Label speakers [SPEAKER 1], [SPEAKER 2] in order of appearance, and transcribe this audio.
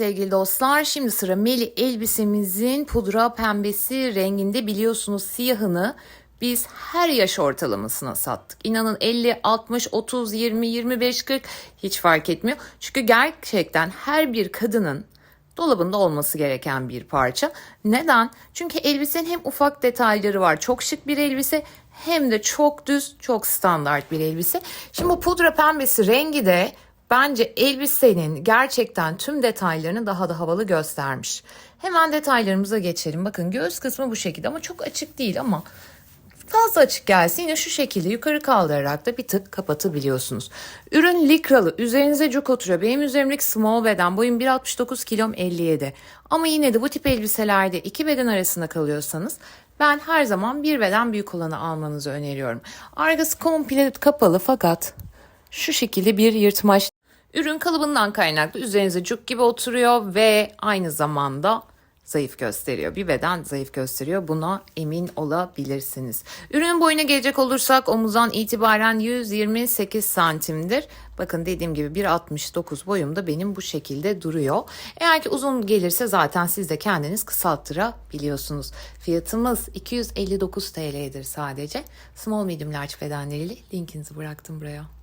[SPEAKER 1] sevgili dostlar. Şimdi sıra Meli elbisemizin pudra pembesi renginde biliyorsunuz siyahını biz her yaş ortalamasına sattık. İnanın 50, 60, 30, 20, 25, 40 hiç fark etmiyor. Çünkü gerçekten her bir kadının dolabında olması gereken bir parça. Neden? Çünkü elbisenin hem ufak detayları var. Çok şık bir elbise hem de çok düz, çok standart bir elbise. Şimdi bu pudra pembesi rengi de bence elbisenin gerçekten tüm detaylarını daha da havalı göstermiş. Hemen detaylarımıza geçelim. Bakın göğüs kısmı bu şekilde ama çok açık değil ama fazla açık gelse yine şu şekilde yukarı kaldırarak da bir tık kapatabiliyorsunuz. Ürün likralı. Üzerinize cuk oturuyor. Benim üzerimdeki small beden. Boyum 1.69 kilom 57. Ama yine de bu tip elbiselerde iki beden arasında kalıyorsanız ben her zaman bir beden büyük olanı almanızı öneriyorum. Arkası komple kapalı fakat şu şekilde bir yırtmaç. Ürün kalıbından kaynaklı üzerinize cuk gibi oturuyor ve aynı zamanda zayıf gösteriyor. Bir beden zayıf gösteriyor. Buna emin olabilirsiniz. Ürünün boyuna gelecek olursak omuzdan itibaren 128 santimdir. Bakın dediğim gibi 1.69 boyumda benim bu şekilde duruyor. Eğer ki uzun gelirse zaten siz de kendiniz kısalttırabiliyorsunuz. Fiyatımız 259 TL'dir sadece. Small medium large bedenleriyle linkinizi bıraktım buraya.